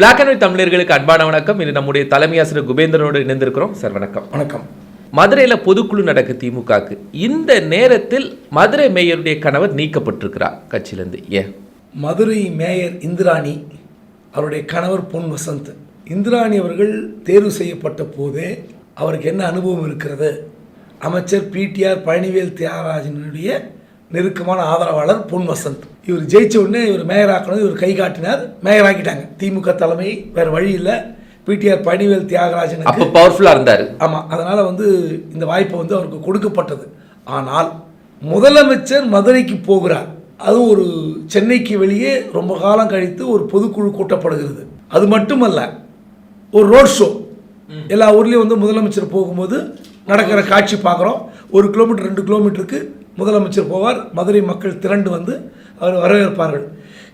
Black and white தமிழர்களுக்கு அன்பான வணக்கம். இது நம்முடைய தலைமை ஆசிரியர் குபேந்திரனோடு இணைந்திருக்கிறோம். சார் வணக்கம். வணக்கம். மதுரையில பொதுக்குழு நடக்கு திமுகக்கு இந்த நேரத்தில் மதுரை மேயருடைய கணவர் நீக்கப்பட்டிருக்கிறார் கட்சியிலிருந்து. ஏன்? மதுரை மேயர் இந்திராணி அவருடைய கணவர் பொன் வசந்த். இந்திராணி அவர்கள் தேர்வு செய்யப்பட்ட போதே அவருக்கு என்ன அனுபவம் இருக்கிறது? அமைச்சர் பிடிஆர் பழனிவேல் தியாகராஜனுடைய நெருக்கமான ஆதரவாளர் பொன் வசந்த். இவர் ஜெயிச்ச உடனே இவர் மேயர் ஆக்கணும் இவர் கை காட்டினார் மேயர் ஆக்கிட்டாங்க. திமுக தலைமை வேறு வழி இல்லை. பிடிஆர் பழனிவேல் தியாகராஜனுக்கு அப்ப பவர்ஃபுல்லா இருந்தாரு. ஆமாம் அதனால் வந்து இந்த வாய்ப்பு வந்து அவருக்கு கொடுக்கப்பட்டது. ஆனால் முதலமைச்சர் மதுரைக்கு போகிறார். அதுவும் ஒரு சென்னைக்கு வெளியே ரொம்ப காலம் கழித்து ஒரு பொதுக்குழு கூட்டப்படுகிறது. அது மட்டுமல்ல ஒரு ரோட் ஷோ எல்லா ஊர்லேயும் வந்து முதலமைச்சர் போகும்போது நடக்கிற காட்சி பார்க்குறோம். ஒரு கிலோமீட்டர் ரெண்டு கிலோமீட்டருக்கு முதலமைச்சர் போவார் மதுரை மக்கள் திரண்டு வந்து அவர் வரவேற்பார்கள்.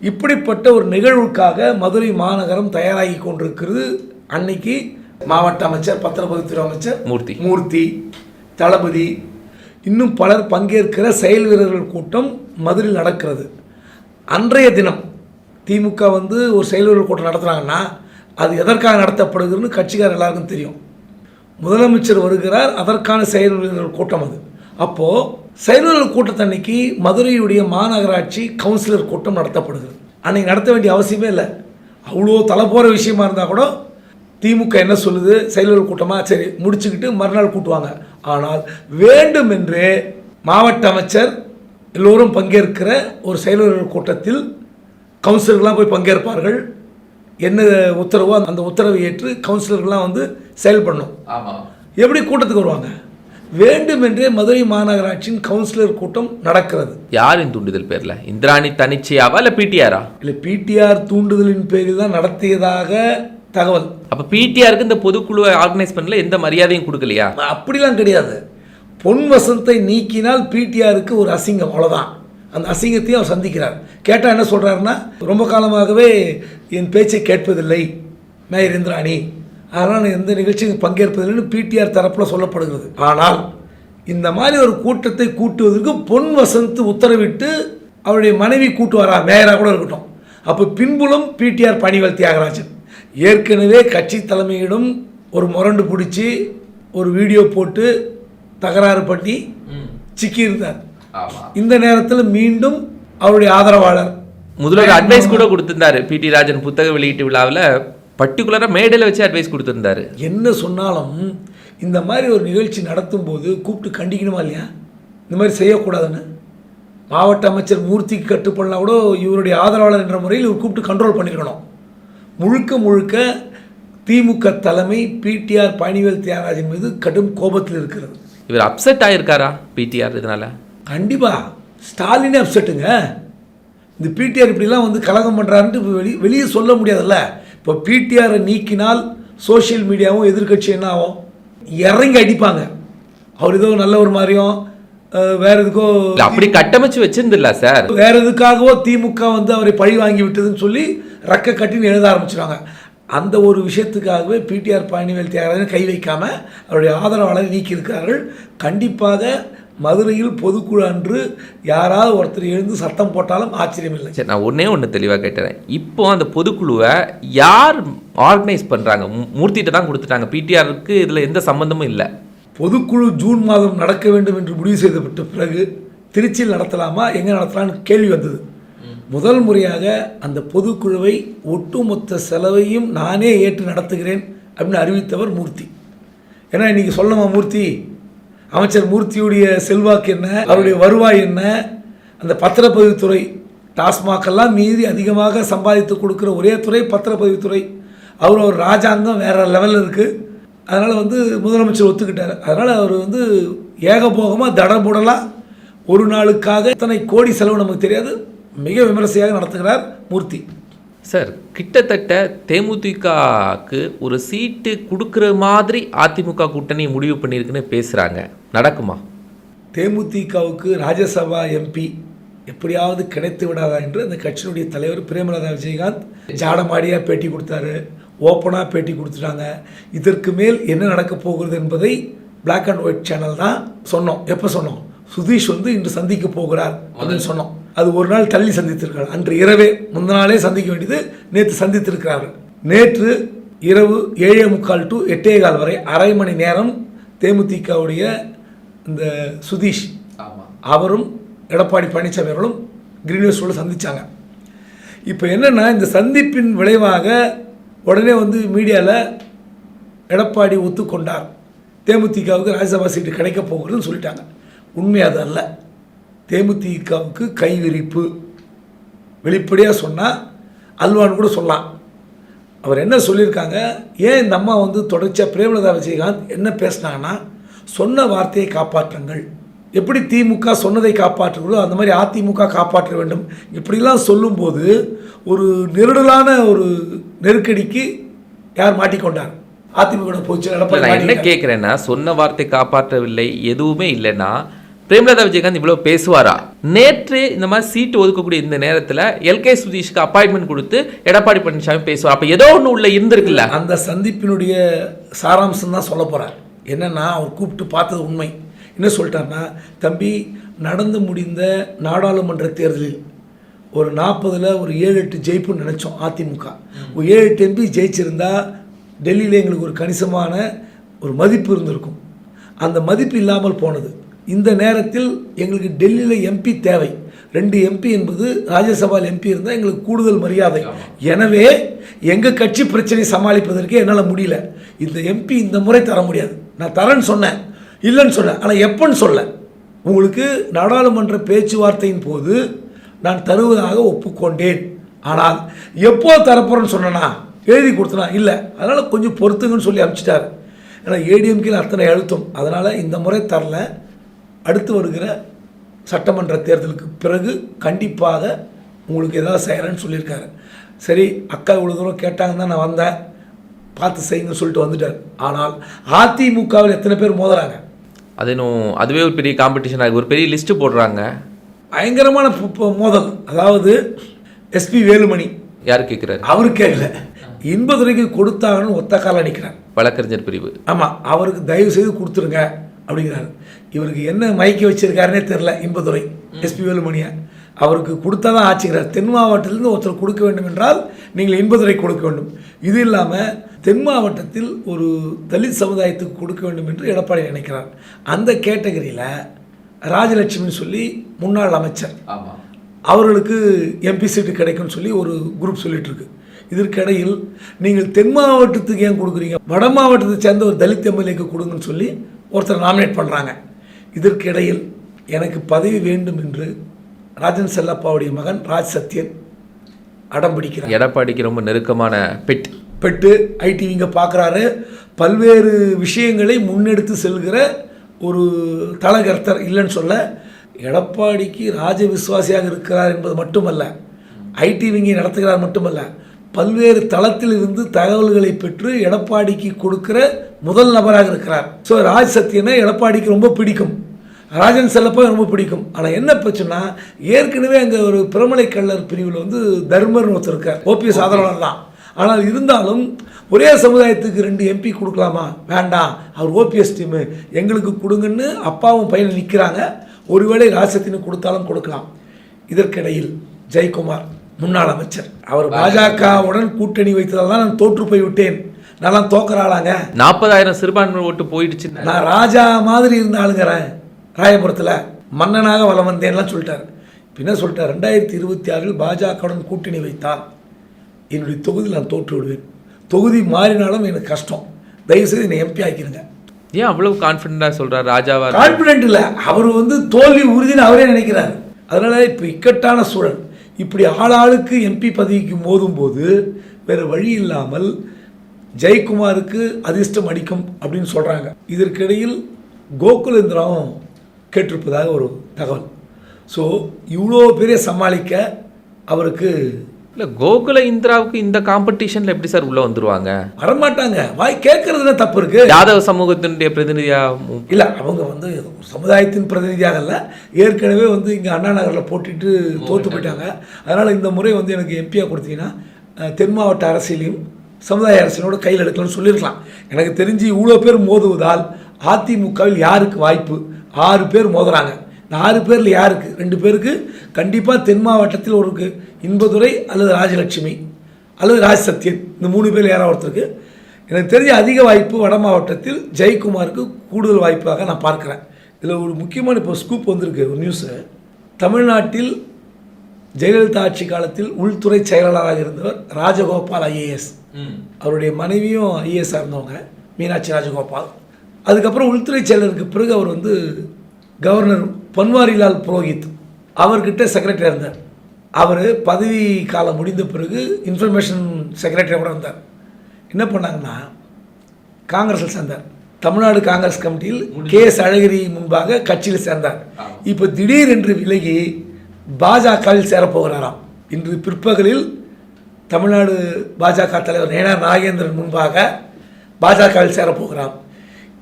இப்படிப்பட்ட ஒரு நிகழ்வுக்காக மதுரை மாநகரம் தயாராகி கொண்டிருக்கிறது அன்னைக்கு மாவட்ட அமைச்சர் பத்திரப்பதிவுத்துறை அமைச்சர் மூர்த்தி. மூர்த்தி தளபதி. இன்னும் பலர் பங்கேற்கிற செயல் வீரர்கள் கூட்டம் மதுரையில் நடக்கிறது. அன்றைய தினம் திமுக வந்து ஒரு செயல் வீரர்கள் கூட்டம் நடத்துகிறாங்கன்னா அது எதற்காக நடத்தப்படுகிறதுன்னு கட்சிக்காரர் எல்லாருக்கும் தெரியும். முதலமைச்சர் வருகிறார் அதற்கான செயல் வீரர்கள் கூட்டம் அது. அப்போது செயல் வீரர்கள் கூட்டத்தன்னைக்கு மதுரையுடைய மாநகராட்சி கவுன்சிலர் கூட்டம் நடத்தப்படுகிறது அன்னைக்கு நடத்த வேண்டிய அவசியமே இல்லை. அவ்வளோ தலை போகிற விஷயமா இருந்தால் கூட திமுக என்ன சொல்லுது? செயலர் கூட்டமாக சரி முடிச்சுக்கிட்டு மறுநாள் கூட்டுவாங்க. ஆனால் வேண்டுமென்றே மாவட்ட அமைச்சர் எல்லோரும் பங்கேற்கிற ஒரு செயலர்கள் கூட்டத்தில் கவுன்சிலர்கள்லாம் போய் பங்கேற்பார்கள். என்ன உத்தரவோ அந்த உத்தரவை ஏற்று கவுன்சிலர்கள்லாம் வந்து செயல்படணும். எப்படி கூட்டத்துக்கு வருவாங்க? வேண்டுமென்றே மதுரை மாநகராட்சியின் கவுன்சிலர் கூட்டம் நடக்கிறது. யாரின் தூண்டுதல் பேர்ல? இந்திராணி தனிச்சையாவா இல்ல பிடிஆரா இல்லை பிடிஆர் தூண்டுதலின் பேரில் தான் நடத்தியதாக தகவல். அப்ப பிடிஆருக்கு இந்த பொதுக்குழுவை ஆர்கனைஸ் பண்ணல எந்த மரியாதையும் கொடுக்கலையா? அப்படிலாம் கிடையாது. பொன் வசந்தை நீக்கினால் பிடிஆருக்கு ஒரு அசிங்கம் அவ்வளோதான் அந்த அசிங்கத்தையும் அவர் சந்திக்கிறார். கேட்டால் என்ன சொல்கிறாருன்னா ரொம்ப காலமாகவே என் பேச்சை கேட்பதில்லை மேயர் இந்திராணி. அதனால் நான் எந்த நிகழ்ச்சியும் பங்கேற்பதில்லைன்னு பிடிஆர் தரப்பில் சொல்லப்படுகிறது. ஆனால் இந்த மாதிரி ஒரு கூட்டத்தை கூட்டுவதற்கு பொன் வசந்த் உத்தரவிட்டு அவருடைய மனைவி கூட்டுவாரா மேயராக கூட இருக்கட்டும். அப்போ பின்புலம் பிடிஆர் பணிவேல் தியாகராஜன். ஏற்கனவே கட்சி தலைமையிடம் ஒரு முரண்டு பிடிச்சி ஒரு வீடியோ போட்டு தகராறு பண்ணி சிக்கியிருந்தார். இந்த நேரத்தில் மீண்டும் அவருடைய ஆதரவாளர். முதல்வர் அட்வைஸ் கூட கொடுத்திருந்தாரு பிடி ராஜன் புத்தக வெளியீட்டு விழாவில். பர்டிகுலரா மேடையில வச்சு அட்வைஸ் கொடுத்திருந்தாரு. என்ன சொன்னாலும் இந்த மாதிரி ஒரு நிகழ்ச்சி நடத்தும் போது கூப்பிட்டு கண்டிக்கணுமா இல்லையா? இந்த மாதிரி செய்யக்கூடாதுன்னு. மாவட்ட அமைச்சர் மூர்த்திக்கு கட்டுப்படலாம் கூட இவருடைய ஆதரவாளர் என்ற முறையில் இவர் கூப்பிட்டு கண்ட்ரோல் பண்ணியிருக்கணும் முழுக்க முழுக்க திமுக தலைமை பிடிஆர் பழனிவேல் தியாகராஜன் மீது கடும் கோபத்தில் இருக்கிறது. இவர் அப்செட் ஆயிருக்காரா பிடிஆர் இதனால? கண்டிப்பா. ஸ்டாலினே அப்செட்டுங்க இந்த பிடிஆர் இப்படிலாம் வந்து கலகம் பண்ணுறாருன்ட்டு வெளி வெளியே சொல்ல முடியாதுல்ல. இப்போ பிடிஆரை நீக்கினால் சோஷியல் மீடியாவும் எதிர்க்கட்சி என்ன ஆகும்? இறங்கி அடிப்பாங்க. அவர் ஏதோ நல்ல ஒரு மாதிரியும் வேற எதுக்கோ அப்படி கட்டமைச்சு வச்சிருந்துல சார். வேற எதுக்காகவோ திமுக வந்து அவரை பழி வாங்கி விட்டதுன்னு சொல்லி ரக்க கட்டின்னு எழுத ஆரம்பிச்சிடுவாங்க அந்த ஒரு விஷயத்துக்காகவே பிடிஆர் பழனிவேல் தியாகராஜன் கை வைக்காம அவருடைய ஆதரவாளரை நீக்கியிருக்கிறார்கள். கண்டிப்பாக மதுரையில் பொதுக்குழு அன்று யாராவது ஒருத்தர் எழுந்து சத்தம் போட்டாலும் ஆச்சரியமில்லை. சரி நான் ஒண்ணே ஒன்று தெளிவாக கேட்டுறேன். இப்போ அந்த பொதுக்குழுவை யார் ஆர்கனைஸ் பண்ணுறாங்க மூர்த்திகிட்ட தான் கொடுத்துட்டாங்க. பிடிஆருக்கு இதில் எந்த சம்மந்தமும் இல்லை. பொதுக்குழு ஜூன் மாதம் நடக்க வேண்டும் என்று முடிவு செய்யப்பட்ட பிறகு திருச்சியில் நடத்தலாமா? எங்கே நடத்தலாம்னு கேள்வி வந்தது. முதல் முறையாக அந்த பொதுக்குழுவை ஒட்டுமொத்த செலவையும் நானே ஏற்று நடத்துகிறேன் அப்படின்னு அறிவித்தவர் மூர்த்தி. ஏன்னா இன்னைக்கு சொல்லணுமா மூர்த்தி? அமைச்சர் மூர்த்தியுடைய செல்வாக்கு என்ன? அவருடைய வருவாய் என்ன? அந்த பத்திரப்பதிவுத்துறை டாஸ்மாகெல்லாம் மீறி அதிகமாக சம்பாதித்து கொடுக்குற ஒரே துறை பத்திரப்பதிவுத்துறை. அவர் ஒரு ராஜாங்கம் வேற லெவலில் இருக்குது அதனால் வந்து முதலமைச்சர் ஒத்துக்கிட்டார். அதனால் அவர் வந்து ஏகபோகமாக தடபுடலாக ஒரு நாளுக்காக இத்தனை கோடி செலவு நமக்கு தெரியாது. மிக விமரிசையாக நடத்துகிறார் மூர்த்தி. சார் கிட்டத்தட்ட தேமுதிகக்கு ஒரு சீட்டு கொடுக்குற மாதிரி அதிமுக கூட்டணி முடிவு பண்ணியிருக்குன்னு பேசுகிறாங்க நடக்குமா? தேமுதிகவுக்கு ராஜ்யசபா எம்பி எப்படியாவது கிடைத்து விடாதா என்று அந்த கட்சியினுடைய தலைவர் பிரேமலதா விஜயகாந்த் ஜாடமாடியாக பேட்டி கொடுத்தாரு ஓப்பனாக பேட்டி கொடுத்துட்டாங்க. இதற்கு மேல் என்ன நடக்கப் போகிறது என்பதை Black அண்ட் ஒயிட் சேனல் தான் சொன்னோம். எப்போ சொன்னோம்? சுதீஷ் வந்து இன்று சந்திக்க போகிறார் அப்படின்னு சொன்னோம். அது ஒரு நாள் தள்ளி சந்தித்திருக்கிறார். அன்று இரவே முந்த நாளே சந்திக்க வேண்டியது நேற்று சந்தித்திருக்கிறார்கள். நேற்று இரவு ஏழே முக்கால் டு எட்டே கால் வரை அரை மணி நேரம் தேமுதிகவுடைய இந்த சுதீஷ் அவரும் எடப்பாடி பழனிசாமி அவர்களும் கிரீன்ஹவுஸோடு சந்திச்சாங்க. இப்போ என்னென்னா இந்த சந்திப்பின் விளைவாக உடனே வந்து மீடியாவில் எடப்பாடி ஒத்துக்கொண்டார். தேமுதிகவுக்கு ராஜ்யசபா சீட்டு கிடைக்க போகிறதுன்னு சொல்லிட்டாங்க. உண்மை அது அல்ல. தேமுதிகவுக்கு கைவிரிப்பு. வெளிப்படையாக சொன்னால் அல்வான்னு கூட சொல்லலாம். அவர் என்ன சொல்லியிருக்காங்க? ஏன் இந்த அம்மா வந்து தொடர்ச்சியாக பிரேமலதா விஜயகாந்த் என்ன பேசுனாங்கன்னா சொன்ன வார்த்தையை காப்பாற்றுங்கள். எப்படி திமுக சொன்னதை காப்பாற்றுகிறதோ அந்த மாதிரி அதிமுக காப்பாற்ற வேண்டும். இப்படிலாம் சொல்லும்போது ஒரு நெருடலான ஒரு நெருக்கடிக்கு யார் மாட்டிக்கொண்டார்? அதிமுக நான் என்ன. கேட்குறேன்னா சொன்ன வார்த்தை காப்பாற்றவில்லை எதுவுமே இல்லைன்னா பிரேமலதா விஜயகாந்த் இவ்வளவு பேசுவாரா? நேற்று இந்த மாதிரி சீட்டு ஒதுக்கக்கூடிய இந்த நேரத்துல எல்கே சுதீஷ்க்கு அப்பாயின்மெண்ட் கொடுத்து எடப்பாடி பழனிசாமி பேசுவார். அப்ப ஏதோ ஒண்ணு உள்ள இருந்திருக்குல்ல? அந்த சந்திப்பினுடைய சாராம்சம் தான் சொல்ல போகிறேன் என்னன்னா அவர் கூப்பிட்டு பார்த்தது உண்மை. என்ன சொல்லிட்டாருன்னா தம்பி நடந்து முடிந்த நாடாளுமன்ற தேர்தலில் ஒரு நாற்பதில் ஒரு ஏழு எட்டு ஜெயிப்புன்னு நினச்சோம் அதிமுக. ஒரு ஏழு எட்டு எம்பி ஜெயிச்சிருந்தா டெல்லியில் எங்களுக்கு ஒரு கணிசமான ஒரு மதிப்பு இருந்திருக்கும். அந்த மதிப்பு இல்லாமல் போனது. இந்த நேரத்தில் எங்களுக்கு டெல்லியில் எம்பி தேவை. ரெண்டு எம்பி என்பது ராஜ்யசபாவில் எம்பி இருந்தால் எங்களுக்கு கூடுதல் மரியாதை. எனவே எங்கள் கட்சி பிரச்சனையை சமாளிப்பதற்கே என்னால் முடியல. இந்த எம்பி இந்த முறை தர முடியாது. நான் தரேன்னு சொன்னேன். இல்லைன்னு சொன்னேன். ஆனால் எப்போன்னு சொல்ல. உங்களுக்கு நாடாளுமன்ற பேச்சுவார்த்தையின் போது நான் தருவதாக ஒப்புக்கொண்டேன். ஆனால் எப்போ தரப்போறேன்னு சொன்னேன்னா எழுதி கொடுத்தனா? இல்லை. அதனால் கொஞ்சம் பொறுத்துங்கன்னு சொல்லி அனுப்பிச்சிட்டாரு. ஏன்னா ஏடிஎம்கேல அத்தனை அழுத்தம் அதனால் இந்த முறை தரல. அடுத்து வருகிற சட்டமன்ற தேர்தலுக்கு பிறகு கண்டிப்பாக உங்களுக்கு ஏதாவது செய்கிறேன்னு சொல்லியிருக்காரு. சரி அக்கா இவ்வளோ தூரம் கேட்டாங்கன்னு தான் நான் வந்தேன். பார்த்து செய்யுங்கன்னு சொல்லிட்டு வந்துட்டார். ஆனால் அதிமுகவில் எத்தனை பேர் மோதுறாங்க? அது இன்னும் அதுவே ஒரு பெரிய காம்படிஷன் ஆகுது ஒரு பெரிய லிஸ்ட் போடுறாங்க. பயங்கரமான மோதல். அதாவது எஸ்பி வேலுமணி. யாரு கேட்குறாரு அவரு கேட்கல இன்பதுரைக்கு கொடுத்தாங்கன்னு ஒத்த கால நிற்கிறார் வழக்கறிஞர் பிரிவு. ஆமாம் அவருக்கு தயவு செய்து கொடுத்துருங்க. அப்படிங்கிறாரு. இவருக்கு என்ன மயக்கி வச்சிருக்காருன்னே தெரில இன்பதுரை எஸ்பி வேலுமணியை. அவருக்கு கொடுத்தா தான் ஆச்சுங்கிறார் தென் மாவட்டத்திலிருந்து ஒருத்தர் கொடுக்க வேண்டும் என்றால் நீங்கள் இன்பதுரை கொடுக்க வேண்டும். இது இல்லாமல் தென் மாவட்டத்தில் ஒரு தலித் சமுதாயத்துக்கு கொடுக்க வேண்டும் என்று எடப்பாடி நினைக்கிறார். அந்த கேட்டகரியில் ராஜலட்சுமின்னு சொல்லி முன்னாள் அமைச்சர். அவர்களுக்கு எம்பி சீட்டு கிடைக்கும்னு சொல்லி ஒரு குரூப் சொல்லிட்டு இருக்கு இதற்கிடையில் நீங்கள் தென் மாவட்டத்துக்கு ஏன் கொடுக்குறீங்க? வட மாவட்டத்தை சேர்ந்த ஒரு தலித் எம்எல்ஏக்கு கொடுங்கன்னு சொல்லி ஒருத்தர் நாமினேட் பண்ணுறாங்க இதற்கிடையில் எனக்கு பதவி வேண்டும் என்று ராஜன் செல்லப்பாவுடைய மகன் ராஜ் சத்யன் அடம் பிடிக்கிறார். எடப்பாடிக்கு ரொம்ப நெருக்கமான பெட். பெட்டு ஐடிவிங்க பார்க்குறாரு பல்வேறு விஷயங்களை முன்னெடுத்து செல்கிற ஒரு தலகர்த்தர் இல்லைன்னு சொல்ல எடப்பாடிக்கு ராஜ விசுவாசியாக இருக்கிறார் என்பது மட்டுமல்ல ஐடிவிங்கை நடத்துகிறார் மட்டுமல்ல பல்வேறு தளத்தில் இருந்து தகவல்களை பெற்று எடப்பாடிக்கு கொடுக்கிற முதல் நபராக இருக்கிறார். ஸோ ராஜ் சத்யனை எடப்பாடிக்கு ரொம்ப பிடிக்கும். ராஜன் செல்லப்பா ரொம்ப பிடிக்கும். ஆனால் என்ன பிரச்சனை ஏற்கனவே அங்கே ஒரு பிரமலை கள்ளர் பிரிவில் வந்து தர்மர்னு ஒருத்தர் இருக்கார். ஓபிஎஸ் ஆதரவாளர் தான். ஆனால் இருந்தாலும் ஒரே சமுதாயத்துக்கு ரெண்டு எம்பி கொடுக்கலாமா? வேண்டாம். அவர் ஓபிஎஸ் டீமு எங்களுக்கு கொடுங்கன்னு அப்பாவும் பையனும் நிற்கிறாங்க ஒருவேளை ராசத்தினு கொடுத்தாலும் கொடுக்கலாம். இதற்கிடையில் ஜெயக்குமார் முன்னாள் அமைச்சர். அவர் பாஜகவுடன் கூட்டணி வைத்ததால் தான் நான் தோற்று போய் விட்டேன் நான் தோக்குறாளாங்க. நாற்பதாயிரம் சிறுபான்மை ஓட்டு போயிடுச்சு. நான் ராஜா மாதிரி இருந்த ஆளுங்கிறேன் ராயபுரத்தில். மன்னனாக வலம் வந்தேன்லாம் சொல்லிட்டார். பின்ன சொல்லிட்டார் ரெண்டாயிரத்தி இருபத்தி ஆறில் பாஜகவுடன் கூட்டணி வைத்தால் என்னுடைய தொகுதியில் நான் தோற்று விடுவேன் தொகுதி மாறினாலும் எனக்கு கஷ்டம். தயவுசெய்து என்னை எம்பி ஆக்கிருங்க. ஏன் அவ்வளவு கான்ஃபிடென்ட்டாக சொல்றாரு ராஜாவா? கான்ஃபிடென்ட் இல்லை. அவர் வந்து தோல்வி உறுதின்னு அவரே நினைக்கிறார். அதனால் இப்போ இக்கட்டான சூழல். இப்படி ஆளாளுக்கு எம்பி பதவிக்கு மோதும் போது வேறு வழி இல்லாமல் ஜெயக்குமாருக்கு அதிர்ஷ்டம் அடிக்கும் அப்படின்னு சொல்கிறாங்க இதற்கிடையில் கோகுலேந்திராவும் கேட்டிருப்பதாக ஒரு தகவல். ஸோ இவ்வளோ பெரிய சமாளிக்க அவருக்கு இல்ல கோகுல இந்திராவுக்கு இந்த காம்படிஷன்ல எப்படி சார் உள்ள வந்துருவாங்க? வரமாட்டாங்க. வாய் கேட்கறதுல தப்பு இருக்கு. யாதவ சமூகத்தினுடைய பிரதிநிதியா மு- இல்லை அவங்க வந்து சமுதாயத்தின் பிரதிநிதியாக இல்லை. ஏற்கனவே வந்து இங்கே அண்ணா நகரில் போட்டிட்டு தோற்று போயிட்டாங்க. அதனால் இந்த முறை வந்து எனக்கு எம்பியாக கொடுத்தீங்கன்னா தென் மாவட்ட அரசியலையும் சமுதாய அரசினோட கையில் எடுக்கலாம்னு சொல்லியிருக்கலாம். எனக்கு தெரிஞ்சு இவ்வளோ பேர் மோதுவதால் அதிமுகவில் யாருக்கு வாய்ப்பு? ஆறு பேர் மோதுறாங்க. இந்த ஆறு பேரில் யாருக்கு? ரெண்டு பேருக்கு கண்டிப்பாக தென் மாவட்டத்தில் ஒரு இன்பதுரை அல்லது ராஜலட்சுமி அல்லது ராஜ் சத்யன் இந்த மூணு பேர் யாராவது ஒருத்தருக்கு எனக்கு தெரிஞ்ச அதிக வாய்ப்பு வட மாவட்டத்தில் ஜெயக்குமாருக்கு கூடுதல் வாய்ப்பாக நான் பார்க்குறேன். இதில் ஒரு முக்கியமான இப்போ ஸ்கூப் வந்திருக்கு ஒரு நியூஸு தமிழ்நாட்டில் ஜெயலலிதா ஆட்சி காலத்தில் உள்துறை செயலாளராக இருந்தவர் ராஜகோபால் ஐஏஎஸ். அவருடைய மனைவியும் ஐஏஎஸ்ஸாக இருந்தவங்க மீனாட்சி ராஜகோபால். அதுக்கப்புறம் உள்துறை செயலருக்கு பிறகு அவர் வந்து கவர்னர் பன்வாரிலால் புரோஹித் அவர்கிட்ட செக்ரட்டரியாக இருந்தார். அவர் பதவி காலம் முடிந்த பிறகு இன்ஃபர்மேஷன் செக்ரட்டரியாக கூட இருந்தார். என்ன பண்ணாங்கன்னா காங்கிரஸில் சேர்ந்தார். தமிழ்நாடு காங்கிரஸ் கமிட்டியில் கே எஸ் அழகிரி முன்பாக கட்சியில் சேர்ந்தார். இப்போ திடீரென்று விலகி பாஜகவில் சேரப்போகிறாராம். இன்று பிற்பகலில் தமிழ்நாடு பாஜக தலைவர் நேனார் நாகேந்திரன் முன்பாக பாஜகவில் சேரப்போகிறார்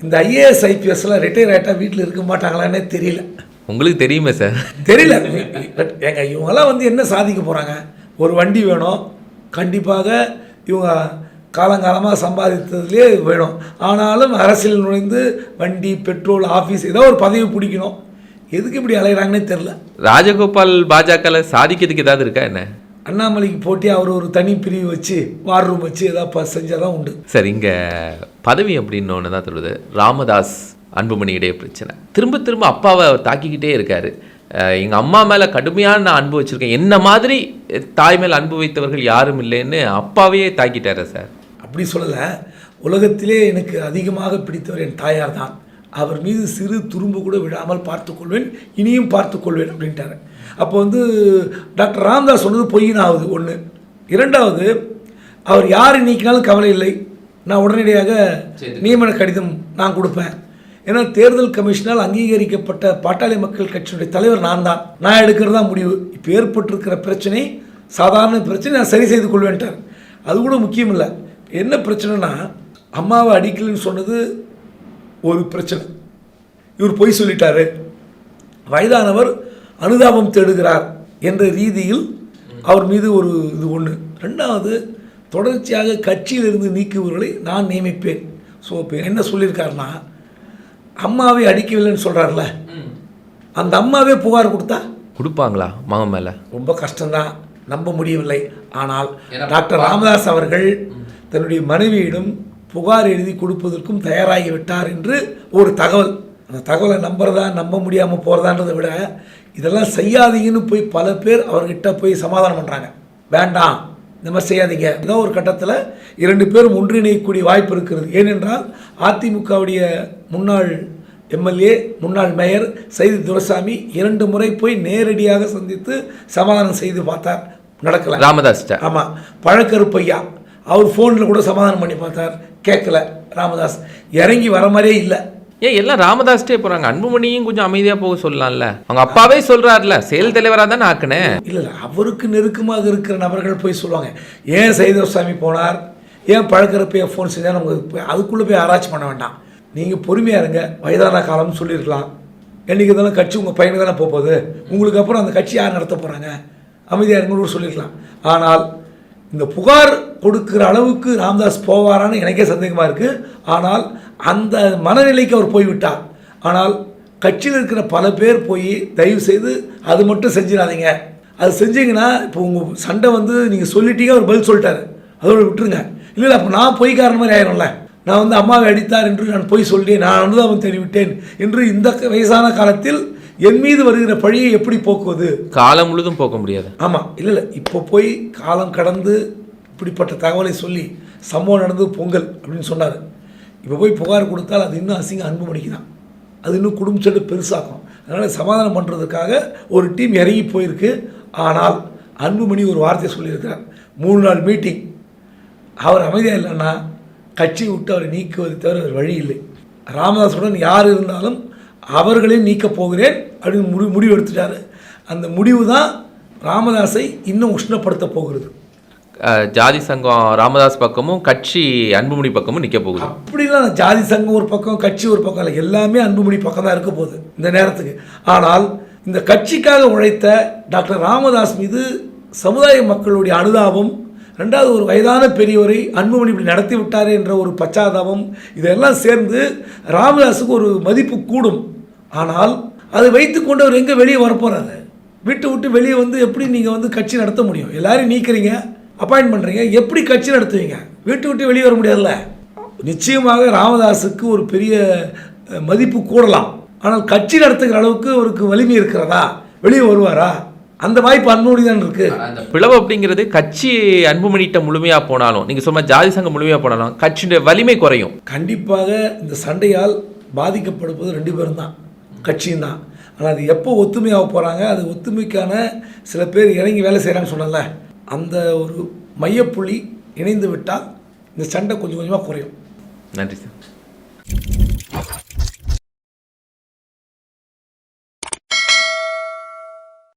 இந்த ஐஏஎஸ் ஐபிஎஸ்லாம் ரிட்டையர் ஆகிட்டா வீட்டில் இருக்க மாட்டாங்களான்னே தெரியல. உங்களுக்கு தெரியுமே சார் தெரியல. ஏங்க இவங்கெல்லாம் வந்து என்ன சாதிக்க போகிறாங்க ஒரு வண்டி வேணும். கண்டிப்பாக இவங்க காலங்காலமாக சம்பாதித்ததுலேயே வேணும். ஆனாலும் அரசியல் நுழைந்து வண்டி பெட்ரோல் ஆஃபீஸ் ஏதோ ஒரு பதவி பிடிக்கணும். எதுக்கு இப்படி அலைகிறாங்கன்னே தெரில ராஜகோபால் பாஜகல சாதிக்கிறதுக்கு ஏதாவது இருக்கா என்ன? அண்ணாமலைக்கு போட்டி அவர் ஒரு தனி பிரிவு வச்சு வார் ரூம் வச்சு ஏதாவது செஞ்சால் தான் உண்டு. சார் இங்க பதவி அப்படின்னு ஒன்று தான் சொல்லுது. ராமதாஸ் அன்புமணி இடையே பிரச்சனை. திரும்ப திரும்ப அப்பாவை தாக்கிக்கிட்டே இருக்காரு. அஹ் எங்க அம்மா மேல கடுமையான நான் அன்பு வச்சிருக்கேன். என்ன மாதிரி தாய் மேல் அன்பு வைத்தவர்கள் யாரும் இல்லைன்னு அப்பாவையே தாக்கிட்டாரு சார். அப்படி சொல்லலை. உலகத்திலே எனக்கு அதிகமாக பிடித்தவர் என் தாயார் தான் அவர் மீது சிறு துரும்பு கூட விழாமல் பார்த்துக்கொள்வேன் இனியும் பார்த்துக்கொள்வேன் அப்படின்ட்டாரு. அப்போ வந்து டாக்டர் ராமதாஸ் சொன்னது பொய்யின் ஆகுது ஒன்று இரண்டாவது அவர் யாரை நீக்கினாலும் கவலை இல்லை. நான் உடனடியாக நியமன கடிதம் நான் கொடுப்பேன். ஏன்னா தேர்தல் கமிஷனால் அங்கீகரிக்கப்பட்ட பாட்டாளி மக்கள் கட்சியினுடைய தலைவர் நான் தான் நான் எடுக்கிறது தான் முடிவு. இப்போ ஏற்பட்டிருக்கிற பிரச்சனை சாதாரண பிரச்சனை நான் சரி செய்து கொள்வேன்ட்டார். அது கூட முக்கியம் இல்லை என்ன பிரச்சனைனா அம்மாவை அடிக்கலைன்னு சொன்னது ஒரு பிரச்சனை. இவர் பொய் சொல்லிட்டாரு. வயதானவர் அனுதாபம் தேடுகிறார் என்ற ரீதியில் அவர் மீது ஒரு இது ஒன்று ரெண்டாவது தொடர்ச்சியாக கட்சியிலிருந்து நீக்குபவர்களை நான் நியமிப்பேன். ஸோ இப்போ என்ன சொல்லியிருக்காருன்னா அம்மாவை அடிக்கவில்லைன்னு சொல்கிறார்ல அந்த அம்மாவே புகார் கொடுத்தா? கொடுப்பாங்களா மகன் மேல? ரொம்ப கஷ்டம்தான். நம்ப முடியவில்லை. ஆனால் டாக்டர் ராமதாஸ் அவர்கள் தன்னுடைய மனைவியிடம் புகார் எழுதி கொடுப்பதற்கும் தயாராகி விட்டார் என்று ஒரு தகவல். அந்த தகவலை நம்புறதா நம்ப முடியாமல் போகிறதான்றதை விட இதெல்லாம் செய்யாதீங்கன்னு போய் பல பேர் அவர்கிட்ட போய் சமாதானம் பண்ணுறாங்க வேண்டாம் இந்த மாதிரி செய்யாதீங்க. ஏதோ ஒரு கட்டத்தில் இரண்டு பேரும் ஒன்றிணையக்கூடிய வாய்ப்பு இருக்கிறது. ஏனென்றால் அதிமுகவுடைய முன்னாள் எம்எல்ஏ முன்னாள் மேயர் சைதி துரைசாமி இரண்டு முறை போய் நேரடியாக சந்தித்து சமாதானம் செய்து பார்த்தார். நடக்கல. ராமதாஸ் ஆமாம் பழக்கருப்பையா. அவர் ஃபோனில் கூட சமாதானம் பண்ணி பார்த்தார். கேட்கல ராமதாஸ். இறங்கி வர மாதிரியே இல்லை. ஏன் எல்லாம் ராமதாஸ்டே போறாங்க. அன்புமணியும் கொஞ்சம் அமைதியா போக சொல்லலாம்ல. அவங்க அப்பாவே சொல்றாருல செயல் தலைவரா தானே ஆக்குனேன் இல்லை இல்லை அவருக்கு நெருக்கமாக இருக்கிற நபர்கள் போய் சொல்லுவாங்க. ஏன் சைதவசாமி போனார்? ஏன் பழக்கருப்பையா ஃபோன் செஞ்சால் நமக்கு அதுக்குள்ளே போய் ஆராய்ச்சி பண்ண வேண்டாம். நீங்கள் பொறுமையாக இருங்க. வயதான காலம்னு சொல்லியிருக்கலாம். என்றைக்கு இருந்தாலும் கட்சி உங்கள் பையனுக்கு தானே போக போகுது. உங்களுக்கு அப்புறம் அந்த கட்சி யார் நடத்த போகிறாங்க அமைதியாக இருங்கன்னு சொல்லியிருக்கலாம். ஆனால் இந்த புகார் கொடுக்குற அளவுக்கு ராம்தாஸ் போவாரான்னு எனக்கே சந்தேகமாக இருக்குது ஆனால் அந்த மனநிலைக்கு அவர் போய்விட்டார். ஆனால் கட்சியில் இருக்கிற பல பேர் போய் தயவு செய்து அது மட்டும் செஞ்சிடாதீங்க. அது செஞ்சீங்கன்னா இப்போ உங்கள் சண்டை வந்து நீங்கள் சொல்லிட்டீங்க அவர் பதில் சொல்லிட்டாரு. அதோட விட்டுருங்க. இல்லை இல்லை அப்போ நான் பொய்க்காரன் மாதிரி ஆயிரும்ல. நான் வந்து அம்மாவை அடித்தார் என்று நான் பொய் சொல்லி நான் அனுதாபம் தெரிவித்தேன் என்று இந்த வயசான காலத்தில் என் மீது வருகிற பழியை எப்படி போக்குவது? காலம் முழுதும் போக முடியாது. ஆமாம் இல்லை இல்லை. இப்போ போய் காலம் கடந்து இப்படிப்பட்ட தகவலை சொல்லி சம்பவம் நடந்து பொங்கல் அப்படின்னு சொன்னார். இப்போ போய் புகார் கொடுத்தால் அது இன்னும் அசிங்க அன்புமணிக்கு தான் அது இன்னும் குடும்ப சண்டை பெருசாக்கும். அதனால் சமாதானம் பண்ணுறதுக்காக ஒரு டீம் இறங்கி போயிருக்கு. ஆனால் அன்புமணி ஒரு வார்த்தை சொல்லியிருக்கிறார். மூணு நாள் மீட்டிங். அவர் அமைதியாக இல்லைன்னா கட்சி விட்டு அவரை நீக்குவதை தவிர வேறு வழி இல்லை. ராமதாஸுடன் யார் இருந்தாலும் அவர்களையும் நீக்கப் போகிறேன் அப்படின்னு முடிவு முடிவு எடுத்துட்டாரு அந்த முடிவு தான் ராமதாஸை இன்னும் உஷ்ணப்படுத்த போகிறது. ஜாதி சங்கம் ராமதாஸ் பக்கமும் கட்சி அன்புமணி பக்கமும் நிக்க போகுது. அப்படிலாம் ஜாதி சங்கம் ஒரு பக்கம் கட்சி ஒரு பக்கம் இல்லை. எல்லாமே அன்புமணி பக்கம் தான் இருக்க போகுது இந்த நேரத்துக்கு. ஆனால் இந்த கட்சிக்காக உழைத்த டாக்டர் ராமதாஸ் மீது சமுதாய மக்களுடைய அனுதாபம் ரெண்டாவது ஒரு வயதான பெரியவரை அன்புமணி இப்படி நடத்தி விட்டார் என்ற ஒரு பச்சாதாபம் இதெல்லாம் சேர்ந்து ராமதாஸுக்கு ஒரு மதிப்பு கூடும். ஆனால் அதை வைத்துக்கொண்டு அவர் எங்கே வெளியே வரப்போறாரு? வீட்டை விட்டு வெளியே வந்து எப்படி நீங்கள் வந்து கட்சி நடத்த முடியும்? எல்லாரையும் நீக்கிறீங்க அப்பாயின்ட் பண்ணுறீங்க எப்படி கட்சி நடத்துவீங்க? வீட்டு விட்டு வெளியே வர முடியாதுல்ல? நிச்சயமாக ராமதாஸுக்கு ஒரு பெரிய மதிப்பு கூடலாம். ஆனால் கட்சி நடத்துகிற அளவுக்கு அவருக்கு வலிமை இருக்கிறதா? வெளியே வருவாரா? அந்த வாய்ப்பு அன்போடி தான் இருக்கு. அந்த பிளவு அப்படிங்கிறது கட்சி அன்புமணிட்ட முழுமையா போனாலும் நீங்க சொன்ன ஜாதி சங்கம் முழுமையா போனாலும் கட்சியுடைய வலிமை குறையும். கண்டிப்பாக இந்த சண்டையால் பாதிக்கப்படுவது ரெண்டு பேரும் தான். கட்சியும் தான். ஆனால் அது எப்போ ஒத்துமையாக போகிறாங்க அது ஒத்துமைக்கான சில பேர் இறங்கி வேலை செய்கிறாங்கன்னு சொன்னல அந்த ஒரு மையப்புள்ளி இணைந்து விட்டால் இந்த சண்டை கொஞ்சம் கொஞ்சமாக குறையும். நன்றி சார்.